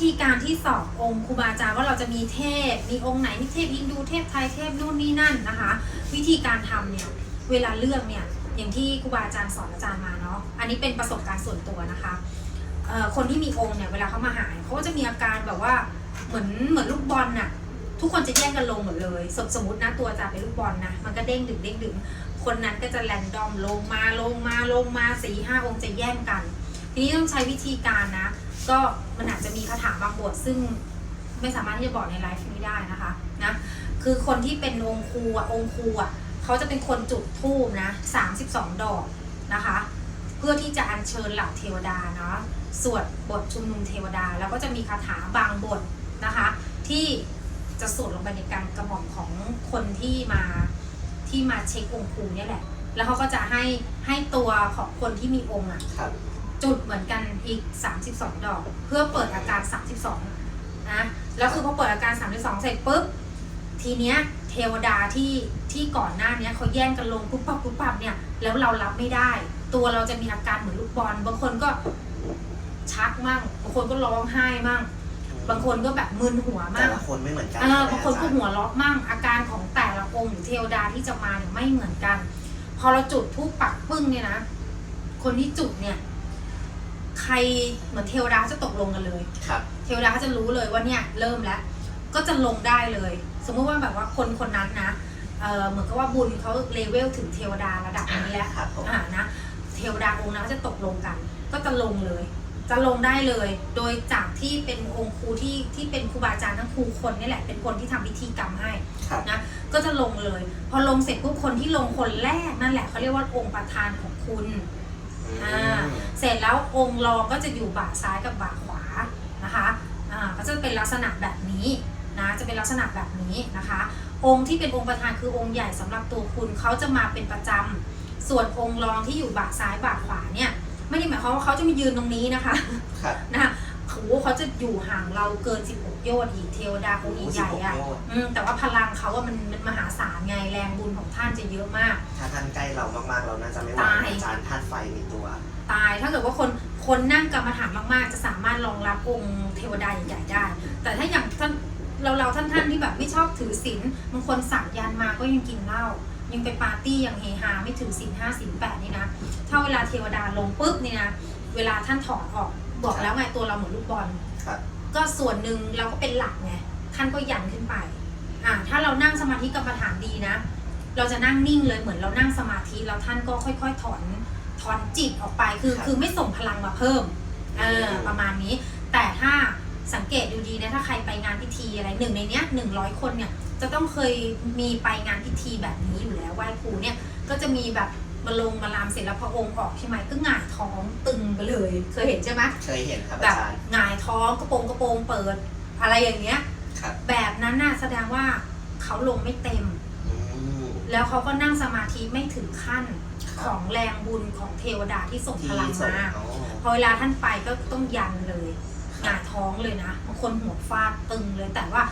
วิธีการที่สอบองค์ครูบาอาจารย์ว่าเราจะมีเทพ มีองค์ไหนมีเทพอินดูเทพไทยเทพนู่นนี่นั่นนะคะ วิธีการทำเนี่ยเวลาเลือกเนี่ยอย่างที่ครูบาอาจารย์สอนอาจารย์มาเนาะอันนี้เป็นประสบการณ์ส่วนตัวนะคะคนที่มีองค์เนี่ยเวลาเขามาหาเขาก็จะมีอาการแบบว่าเหมือนเหมือนลูกบอลน่ะทุกคนจะแย่งกันลงหมดเลยสมสมมตินะตัวอาจาเป็นลูกบอลนะมันก็เด้งดึงเด้งดึงคนนั้นก็จะแรนดอมลงมาลงมาลงมาสี่ห้าองค์จะแย่งกัน ทีนี้ต้องใช้วิธีการนะ ก็มันอาจจะมีคาถาบางบทซึ่งไม่สามารถที่จะบอกในไลฟ์นี้ได้นะคะนะคือคนที่เป็นองค์ครูอะองค์ครูอะเขาจะเป็นคนจุดธูปนะ32ดอกนะคะ เพื่อที่จะอัญเชิญเหล่าเทวดาเนาะสวดบทชุมนุมเทวดา แล้วก็จะมีคาถาบางบทนะคะ ที่จะสวดลงไปในการกระหม่อมของคนที่มาที่มาเช็คองค์ครูเนี่ยแหละ แล้วเขาก็จะให้ให้ตัวของคนที่มีองค์อะ จุดเหมือนกันอีก 32 ดอก เพื่อเปิดอาการ 32 นะ แล้วคือพอเปิดอาการ 32 เสร็จปุ๊บ ทีเนี้ยเทวดาที่ที่ก่อนหน้าเนี้ยเขาแย่งกันลงปุ๊บปั๊บปุ๊บปั๊บเนี่ย แล้วเรารับไม่ได้ ตัวเราจะมีอาการเหมือนลูกบอล บางคนก็ชักมั่ง บางคนก็ร้องไห้มั่ง บางคนก็แบบมึนหัวแต่มั่งละคนไม่เหมือนกันเออใช่ไหมบางคนก็อาจารย์หัวเราะมั่ง อาการของแต่ละองค์หรือเทวดาที่จะมาเนี่ยไม่เหมือนกัน พอเราจุดทูปปักปึ้งเนี่ยนะ คนที่จุดเนี่ย ใครเหมือนเทวดาเขาจะตกลงกันเลย ครับ เทวดาเขาจะรู้เลยว่าเนี่ยเริ่มแล้ว ก็จะลงได้เลย สมมติว่าแบบว่าคนคนนั้นนะเออเหมือนกับว่าบุญเขาเลเวลถึงเทวดาระดับนี้แล้วครับผม อ่านะเทวดาองค์นั้นก็จะตกลงกัน ก็จะลงเลย จะลงได้เลย โดยจากที่เป็นองค์ครูที่ที่เป็นครูบาอาจารย์ทั้งครูคนนี่แหละเป็นคนที่ทำพิธีกรรมให้ ครับ นะก็จะลงเลย พอลงเสร็จปุ๊บคนที่ลงคนแรกนั่นแหละเขาเรียกว่าองค์ประธานของคุณ อ่าเสร็จแล้วองค์รองก็จะอยู่บ่าซ้ายกับบ่าขวานะคะอ่าก็จะเป็นลักษณะแบบนี้นะจะเป็นลักษณะแบบนี้นะคะ องค์ที่เป็นองค์ประธานคือองค์ใหญ่สำหรับตัวคุณเขาจะมาเป็นประจำส่วนองค์รองที่อยู่บ่าซ้ายบ่าขวาเนี่ยไม่ได้หมายความว่าเขาจะมายืนตรงนี้นะคะครับนะคะโหเขาจะอยู่ห่างเราเกิน 16 โยชน์อีกเทวดาองค์ใหญ่ๆอะโอ้โห16โยชน์ อืมแต่ว่าพลังเขาว่ามันมันมหาศาลไงแรงบุญของท่านจะเยอะมาก ถ้าท่านใกล้เรามากๆ เราน่าจะไม่ไหวตาย อาจารย์ธาตุไฟในตัว ตาย ถ้าเกิดว่าคนคนนั่งกรรมฐานมากๆ จะสามารถรองรับองค์เทวดาใหญ่ๆได้ แต่ถ้าอย่างท่านเราเราท่านท่านๆที่แบบไม่ชอบถือศีลบางคนสักยันต์มาก็ยังกินเหล้ายังไปปาร์ตี้อย่างเฮฮาไม่ถือศีลห้าศีลแปดนี่นะ ถ้าเวลาเทวดาลงปุ๊บเนี่ยนะเวลาท่านถอดออก บอกแล้วไงตัวเราเหมือนลูกบอลครับก็ส่วนหนึ่งเราก็เป็นหลักไงท่านก็ยันขึ้นไปอ่าถ้าเรานั่งสมาธิกรรมฐานดีนะ เราจะนั่งนิ่งเลยเหมือนเรานั่งสมาธิแล้วท่านก็ค่อย ๆ ถอนถอนจิตออกไปคือครับคือไม่ส่งพลังมาเพิ่มเอออืมประมาณนี้ แต่ถ้าสังเกตดูดีนะถ้าใครไปงานพิธีอะไรหนึ่งในเนี้ยหนึ่งร้อยคนเนี่ยจะต้องเคยมีไปงานพิธีแบบนี้อยู่แล้วไหว้ครูเนี่ยก็จะมีแบบ มาลงมาลามเสร็จแล้วพระองค์ออกใช่ไหมก็หงายท้องตึงไปเลย เคยเห็นใช่ไหมเคยเห็นครับแบอาบจารย์ หงายท้องกระโปรงกระโปรงเปิด อะไรอย่างเงี้ย ครับแบบนั้นน่ะแสดงว่าเขาลงไม่เต็ม อืมแล้วเขาก็นั่งสมาธิไม่ถึงขั้นคขรับองแรงบุญของเทวดาที่ส่งพที่ลังส่งมา อ๋อพอเวลาท่านไปก็ต้องยันเลยหงายท้องเลยนะบางคนหัวฟาดตึงเลย แต่ว่า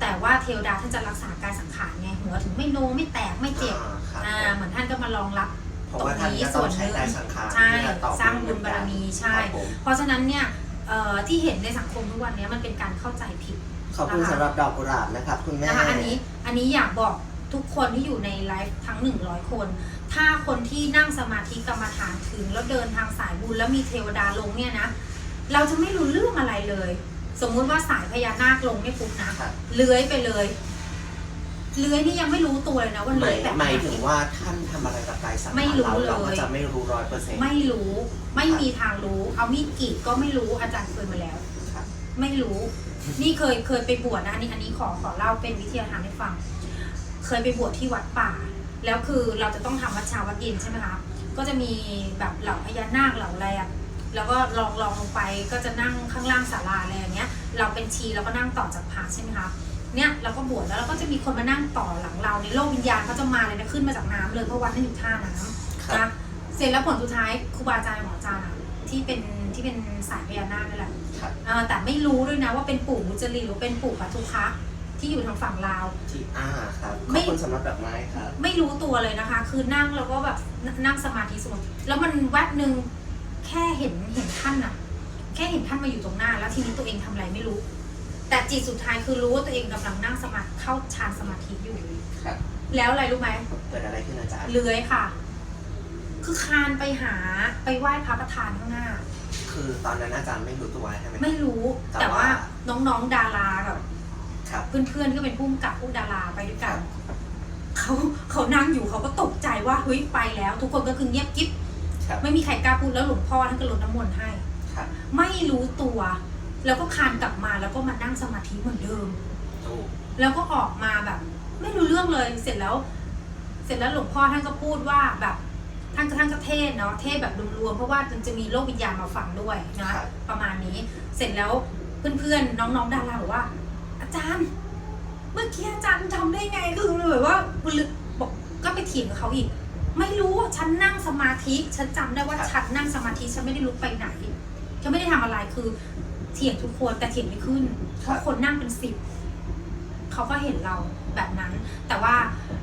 แต่ว่าเทวดาท่านจะรักษากายสังขารไงหัวถึงไม่โนไม่แตกไม่เจ็บอ่าครับอ่าเหมือนท่านก็มารองรับเพ ราะว่าท่านจะต้องใช้กายสังขารใช่เพื่อตอบสร้างบุญบารมีใช่ครับผมเพราะฉะนั้นเนี่ยเอ่อที่เห็นในสังคมทุกวันนี้มันเป็นการเข้าใจผิดขอบคุณสำหรับดอกกุหลาบนะครับคุณแม่นะคะอันนี้อันนี้อยากบอกทุกคนที่อยู่ในไลฟ์ทั้ง 100 คน ถ้าคนที่นั่งสมาธิกรรมฐานถึงแล้วเดินทางสายบุญแล้วมีเทวดาลงเนี่ยนะ เราจะไม่รู้เรื่องอะไรเลย สมมุติว่าสายพญานาคลงเนี่ยปุ๊บนะครับเลื้อยไปเลย เลื้อยนี่ยังไม่รู้ตัวเลยนะว่าหเลื้มาอยยแบบหไหน มายถึงว่าท่านทำอะไรกับกายสังขารไม่รู้เราเราเลยก็จะไม่รู้ร้อยเปอร์เซ็นต์ ไม่รู้ไม่มีทางรู้ เอามีดกรีดก็ไม่รู้อาจารย์เคยมาแล้ว ครับ ไม่รู้ นี่เคยเคยไปบวชนะอันนี้อันนี้ขอขอเล่าเป็นวิทยาทานให้ฟัง เคยไปบวชที่วัดป่า แล้วคือเราจะต้องทำวัดเช้าวัดเย็นใช่ไหมคะก็จะมีแบบเหล่าพญานาคเหล่าอะไรอะแล้วก็ลองลองลงไปก็จะนั่งข้างล่างศาลาอะไรอย่างเงี้ย เราเป็นชีเราก็นั่งต่อจากพระใช่ไหมคะ เนี่ยเราก็บวชแล้วเราก็จะมีคนมานั่งต่อหลังเราในโลกวิญญาณเขาจะมาเลยนะขึ้นมาจากน้ำเลยเพราะวัดนั่นอยู่ท่าน้ำครับนะเสร็จแล้วผลสุดท้ายครูบาอาจารย์หมออาจารย์อะที่เป็นที่เป็นสายพญานาคนั่นแหละครับ เอ่อแต่ไม่รู้ด้วยนะว่าเป็นปู่มุจลินหรือเป็นปู่ปัทุคะที่อยู่ทางฝั่งลาว ที่อ่าครับ ขไม่ อบคุณสำหรับดอกไม้ครับ ไม่รู้ตัวเลยนะคะ คือนั่งแล้วก็แบบนนั่งสมาธิสงบแล้วมันแวบหนึ่งแค่เห็นเห็นท่านอะแค่เห็นท่านมาอยู่ตรงหน้า แล้วทีนี้ตัวเองทำอะไรไม่รู้ แต่จิตสุดท้ายคือรู้ว่าตัวเองกำลังนั่งสมาธิเข้าฌานสมาธิอยู่ ครับแล้วอะไรรู้ไหมเกิดอะไรขึ้นอาจารย์เลื้อยค่ะ คือคานไปหาไปไหว้พระประธานข้างหน้า คือตอนนั้นอาจารย์ไม่รู้ตัวใช่ไหม ไม่รู้แต่แต่ว่า ว่าน้องๆดาราแบบครับ เพื่อนๆก็เป็นผู้กำกับผู้ดาราไปด้วยคกัรันบเขาเขานั่งอยู่เขาก็ตกใจว่าเฮ้ยไปแล้ว ทุกคนก็คือเงียบกิ๊บครับ ไม่มีใครกล้าพูดแล้วหลวงพ่อท่านก็ลดน้ำมนต์ให้ ครับ ไม่รู้ตัว แล้วก็คลานกลับมาแล้วก็มานั่งสมาธิเหมือนเดิมโอ้แล้วก็ออกมาแบบ ไม่รู้เรื่องเลยเสร็จแล้ว เสร็จแล้วหลวงพ่อท่านก็พูดว่าแบบท่านก็ท่านก็เทศน์เนาะเทศน์แบบรวมๆเพราะว่ามันจะมีโลกวิญญาณมาฟังด้วยนะครับประมาณนี้เสร็จแล้วเพื่อนๆน้องๆดาราบอกว่า อาจารย์ เมื่อกี้อาจารย์ทำได้ไงคือแบบว่าบอกก็ไปเถียงกับเขาอีก ไม่รู้ฉันนั่งสมาธิ ฉันจำได้ว่าครับฉันนั่งสมาธิฉันไม่ได้ลุกไปไหนฉันไม่ได้ทำอะไรคือ เถียงทุกคนแต่เถียงไม่ขึ้นเพราะคนนั่งเป็นสิบเขาก็เห็นเราแบบนั้น แต่ว่า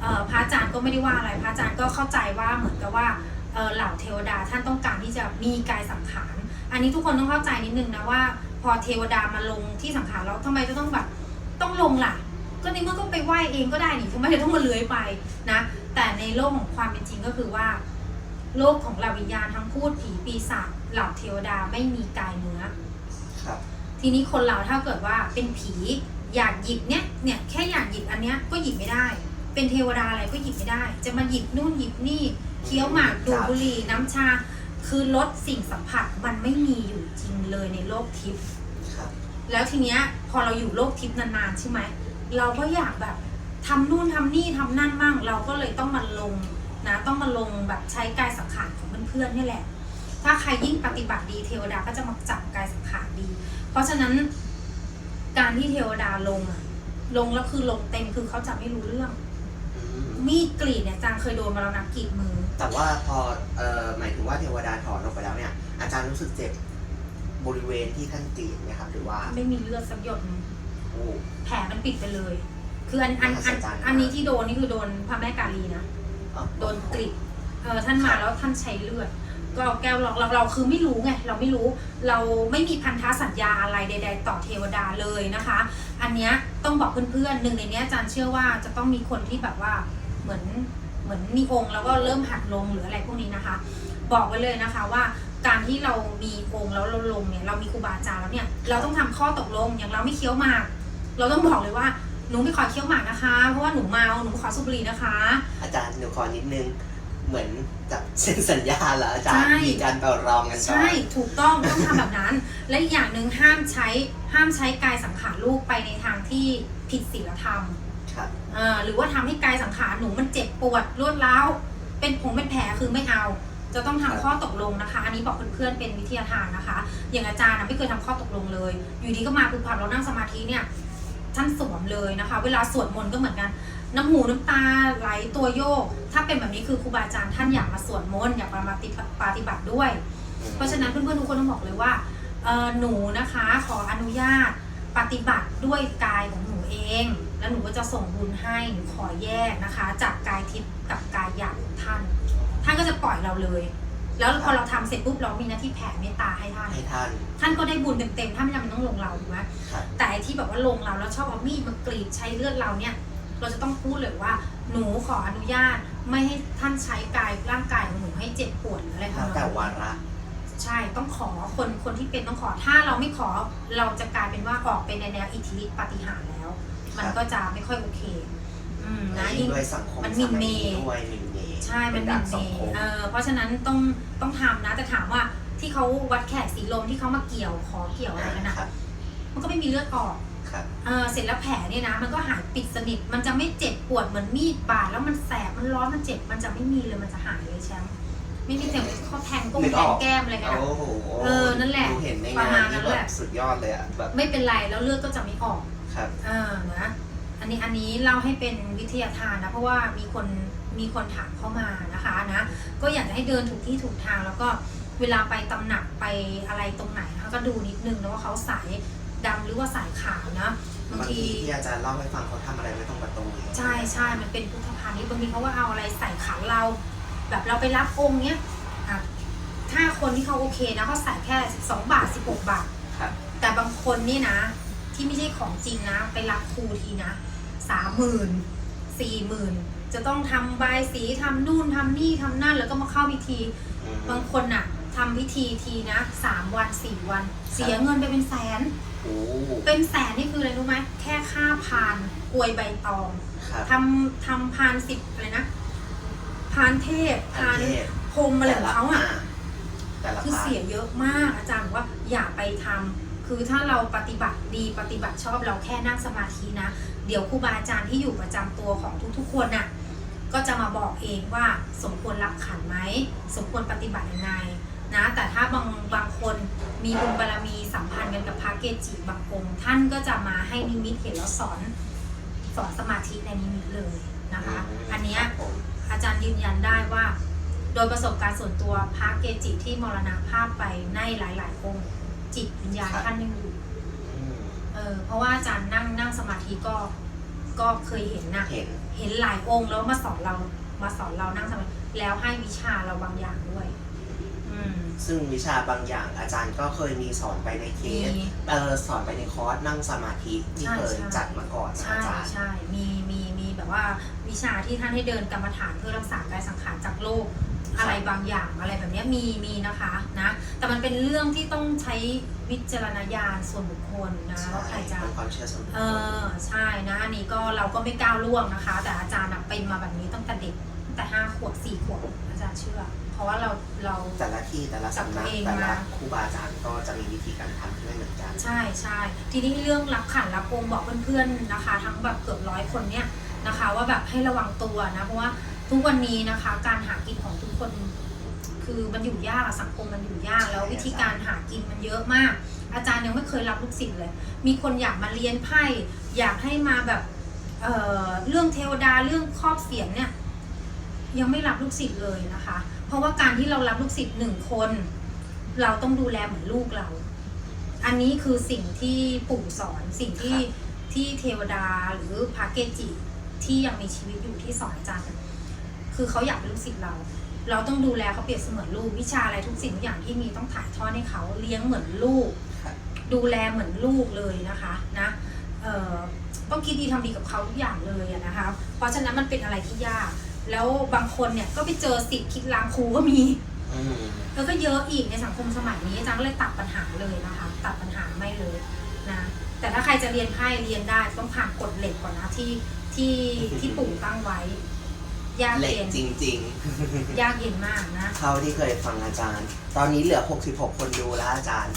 เอ่อพระอาจารย์ก็ไม่ได้ว่าอะไร พระอาจารย์ก็เข้าใจว่าเหมือนกับว่าเอ่อเหล่าเทวดาท่านต้องการที่จะมีกายสังขาร อันนี้ทุกคนต้องเข้าใจนิดนึงนะว่า พอเทวดามาลงที่สังขารแล้วทำไมจะต้องแบบต้องลงล่ะ ก็ในเมื่อก็ไปไหว้เองก็ได้นี่ทำไมจะต้องมาเลื้อยไปนะ แต่ในโลกของความเป็นจริงก็คือว่า โลกของเหล่าวิญญาณทั้งพูดผีปีศาจเหล่าเทวดาไม่มีกายเนื้อ ครับทีนี้คนเราถ้าเกิดว่าเป็นผีอยากหยิบเนี่ยเนี่ยแค่อยากหยิบอันเนี้ยก็หยิบไม่ได้ เป็นเทวดาอะไรก็หยิบไม่ได้ จะมาหยิบนู่นหยิบนี่เคี้ยวหมากดูดบุหรี่น้ำชา คือลดสิ่งสัมผัสมันไม่มีอยู่จริงเลยในโลกทิพย์ครับแล้วทีเนี้ยพอเราอยู่โลกทิพย์นานๆใช่ไหมเราก็อยากแบบทำนู่นทำนี่ทำนั่นมั่งเราก็เลยต้องมาลงนะต้องมาลงแบบใช้กายสังขารของเพื่อนๆนี่แหละ ถ้าใครยิ่งปฏิบัติดีเทวดาก็จะมาจับกายสังขารดี เพราะฉะนั้นการที่เทวดาลงอะลงแล้วคือลงเต็มคือเขาจะไม่รู้เรื่องอืมมีดกรีดเนี่ยจางเคยโดนมาแล้วนะกรีดมือ แต่ว่าพอเอ่อหมายถึงว่าเทวดาถอนออกไปแล้วเนี่ย อาจารย์รู้สึกเจ็บบริเวณที่ท่านกรีดไหมครับ หรือว่าไม่มีเลือดสักหยดนึงโอ้ แผลมันปิดไปเลย คืออันอันอันมหัศจรรย์อันนี้ที่โดนนี่คือโดนพระแม่กาลีนะอ๋อโดนกรีดเออท่านมาแล้วท่านใช้เลือดก็ เอาแก้วเราเราเราคือไม่รู้ไงเราไม่รู้เราไม่มีพันธสัญญาอะไรใด ๆ ต่อเทวดาเลยนะคะ อันเนี้ยต้องบอกเพื่อนๆหนึ่งในเนี้ยอาจารย์เชื่อว่าจะต้องมีคนที่แบบว่าเหมือนเหมือนมีองค์แล้วก็เริ่มหัดลงหรืออะไรพวกนี้นะคะ บอกไว้เลยนะคะว่าการที่เรามีองค์แล้วเราลงเนี่ยเรามีครูบาอาจารย์แล้วเนี่ยเราต้องทำข้อตกลงอย่างเราไม่เคี้ยวหมาก เราต้องบอกเลยว่าหนูไม่ขอเคี้ยวหมากนะคะ เพราะว่าหนูเมาหนูไม่ขอสูบบุหรี่นะคะ อาจารย์หนูขอนิดนึง เหมือนกับเซ็นสัญญาเหรออาจารย์ใช่ มีการต่อรองกันก่อนใช่ถูกต้องต้องทำแบบนั้น และอีกอย่างหนึ่งห้ามใช้ห้ามใช้กายสังขารลูกไปในทางที่ผิดศีลธรรมครับเอ่อหรือว่าทำให้กายสังขารหนูมันเจ็บปวดรวดร้าวเป็นผงเป็นแผลคือไม่เอา จะต้องทำข้อตกลงนะคะ อันนี้บอกเพื่อนๆเป็นวิทยาทานนะคะ อย่างอาจารย์นะไม่เคยทำข้อตกลงเลย อยู่ดีก็มาปุ๊บพับเรานั่งสมาธิเนี่ยท่านสวมเลยนะคะ เวลาสวดมนต์ก็เหมือนกัน น้ำหูน้ำตาไหลตัวโยก ถ้าเป็นแบบนี้คือครูบาอาจารย์ท่านอยากมาสวดมนต์อยากมาปฏิบัติปฏิบัติด้วย เพราะฉะนั้นเพื่อนๆทุกคนต้องบอกเลยว่าเอ่อหนูนะคะขออนุญาตปฏิบัติด้วยกายของหนูเอง แล้วหนูก็จะส่งบุญให้หนูขอแยกนะคะ จากกายทิพย์กับกายหยาบของท่าน ท่านก็จะปล่อยเราเลย แล้วพอเราทำเสร็จปุ๊บเรามีหน้าที่แผ่เมตตาให้ท่านให้ท่าน ท่านก็ได้บุญเต็มๆท่านไม่จำเป็นต้องลงเราถูกไหมครับแต่ไอ้ที่แบบว่าลงเราแล้วชอบเอามีดมากรีดใช้เลือดเราเนี่ย เราจะต้องพูดเลยว่าหนูขออนุญาตไม่ให้ท่านใช้กายร่างกายของหนูให้เจ็บปวดหรืออะไรทำนแล้อวงแต่นั้นวาระใช่ต้องขอคนคนที่เป็นต้องขอถ้าเราไม่ขอเราจะกลายเป็นว่าออกไปในแนวอิทธิฤทธิปาฏิหารย์แล้ว มันก็จะไม่ค่อยโอเคอืมและนะยิ่ยิ่งงด้วยสังคมมันหมิ่นเมสยด้วยหมิ่นเมย์ใช่มันเป็มีดักเมสังคมเออเพราะฉะนั้นต้องต้องทำนะแต่ถามว่าที่เขาวัดแขกสีลมที่เขามาเกี่ยวขอเกี่ยวอะไรกันนะครับมันก็ไม่มีเลือดออก ครับ เออเสร็จแล้วแผลเนี่ยนะ มันก็หายปิดสนิท มันจะไม่เจ็บปวดเหมือนมีดบาดแล้วมันแสบ มันร้อน มันเจ็บ มันจะไม่มีเลย มันจะหายเลยแชมป์ ไม่มีเสียงเขาแทงก้งนึกแทอองก แก้มอะไรกันอะ โอ้โหเออนั่นแหละดูเห็นในประงามาณนนั้นี่นแบแหละ บสุดยอดเลยอะแบบไม่เป็นไร แล้วเลือดก็จะไม่ออก ครับเออนะ อันนี้อันนี้เล่าให้เป็นวิทยาทานนะ เพราะว่ามีคนมีคนถามเข้ามานะคะนะ ก็อยากจะให้เดินถูกที่ถูกทางแล้วก็เวลาไปตำหนักไปอะไรตรงไหนนะคะก็ดูนิดนึงนะว่าเขาสาย ดำหรือว่าสายขาวนะบางบางทีทีที่อาจารย์เล่าให้ฟังเขาทำอะไรไว้ตรงประตูใช่ใช่มันเป็นพุทธพาณิชย์บางทีเขาว่าเอาอะไรใส่ขาเรา แบบเราไปรับองค์เนี้ยอะถ้าคนที่เขาโอเคนะเขาใส่แค่12บาท16บาท ครับแต่บางคนนี่นะ ที่ไม่ใช่ของจริงนะ ไปรับครูทีนะสามหมื่นสี่หมื่นจะต้องทำใบายสีทำนู่นทำนี่ทำนั่น แล้วก็มาเข้าพิธี อืมบางคนน่ะ ทำพิธีทีนะสามวันสี่วัน เสียเงินไปเป็นแสน โอ้เป็นแสนนี่คืออะไรรู้ไหมแค่ค่าพานกลวยใบตองครับทำทำพานสิบอะไรนะพานเทพพานเทพพรหมอะไรของเขาอะ แต่ละคือพาร์ทเสียเยอะมากอาจารย์บอกว่าอย่าไปทำคือถ้าเราปฏิบัติดีปฏิบัติชอบเราแค่นั่งสมาธินะ เดี๋ยวครูบาอาจารย์ที่อยู่ประจำตัวของทุกๆ คนน่ะก็จะมาบอกเองว่าสมควรรับขันไหมสมควรปฏิบัติยังไง นะ แต่ถ้าบางบางคนมีบุญบารมีสัมพันธ์กันกับพระเกจิบางองค์ท่านก็จะมาให้นิมิตเห็นแล้วสอนสอนสมาธิในนิมิตเลยนะคะ อันเนี้ยครับผมอาจารย์ยืนยันได้ว่า โดยประสบการณ์ส่วนตัวพระเกจิที่มรณภาพไปในหลาย ๆ องค์จิตวิญญาณท่านยังอยู่อืมเออเพราะว่าอาจารย์นั่งนั่งสมาธิก็ก็เคยเห็นนะเห็นเห็นหลายองค์แล้วมาสอนเรามาสอนเรานั่งสมาธิแล้วให้วิชาเราบางอย่างด้วยอืม ซึ่งวิชาบางอย่างอาจารย์ก็เคยมีสอนไปในเคมีสเออสอนไปในคอร์สนั่งสมาธิที่ใช่เคยใช่ จัดมาก่อนนะใช่อาจารย์ ใช่มีมีมีแบบว่าวิชาที่ท่านให้เดินกรรมฐานเพื่อรักษากายสังขารจากโลกอะไรบางอย่างอะไรแบบเนี้ยมีมีนะคะนะแต่มันเป็นเรื่องที่ต้องใช้วิจารณญาณส่วนบุคคลนะใช่ว่าใครจะ เป็นความเชื่อส่วนบุคเอคล อใช่นะอันนี้ก็เราก็ไม่ก้าวล่วงนะคะ แต่อาจารย์อะเป็นมาแบบนี้ตั้งแต่เด็กตั้งแต่ห้าขวบสี่ขวบอาจารย์เชื่อ เพราะว่าเราเรา แต่ละที่แต่ละสำนักจับตัวเองแต่ละมาครูบาอาจารย์ก็จะมีวิธีการทำที่ไม่เหมือนกัน ใช่ใช่ทีนี้เรื่องรับขันรับองค์บอกเพื่อนๆนะคะ ทั้งแบบเกือบร้อยคนเนี่ยนะคะ ว่าแบบให้ระวังตัวนะเพราะว่าทุกวันนี้นะคะ การหากินของทุกคน คือมันอยู่ยากอะสังคมมันอยู่ยากแล้วใช่วิธีการหากินมันเยอะมาก อาจารย์ยังไม่เคยรับลูกศิษย์เลย มีคนอยากมาเรียนไพ่อยากให้มาแบบเอ่อเรื่องเทวดาเรื่องครอบเสียงเนี่ย ยังไม่รับลูกศิษย์เลยนะคะเพ ราะว่าการที่เรารับลูกศิษย์หนึ่งคน เราต้องดูแลเหมือนลูกเรา อันนี้คือสิ่งที่ปู่สอนสิ่งที่ครับที่เทวดาหรือพระเกจิที่ยังมีชีวิตอยู่ที่สอนอาจารย์คือเขาอยากเป็นลูกศิษย์เรา เราต้องดูแลเขาเปรียบเสมือนลูกวิชาอะไรทุกสิ่งทุกอย่างที่มีต้องถ่ายทอดให้เขาเลี้ยงเหมือนลูกครับดูแลเหมือนลูกเลยนะคะนะเอ่อต้องคิดดีทำดีกับเขาทุกอย่างเลยอะนะคะ เพราะฉะนั้นมันเป็นอะไรที่ยาก แล้วบางคนเนี่ยก็ไปเจอสิทธิ์คิดล้างครูก็มี อืมแล้วก็เยอะอีกในสังคมสมัยนี้อาจารย์ก็เลยตัดปัญหาเลยนะคะ ตัดปัญหาไม่เลยนะแต่ถ้าใครจะเรียนไพ่เรียนได้ต้องผ่านกฎเหล็กก่อนนะที่ที่ที่ปู่ตั้งไว้ ยากเหล็กเย็นจริง ยากเย็นมากนะ ๆ เท่าที่เคยฟังอาจารย์ ตอนนี้เหลือ 66 คนดูแล้วอาจารย์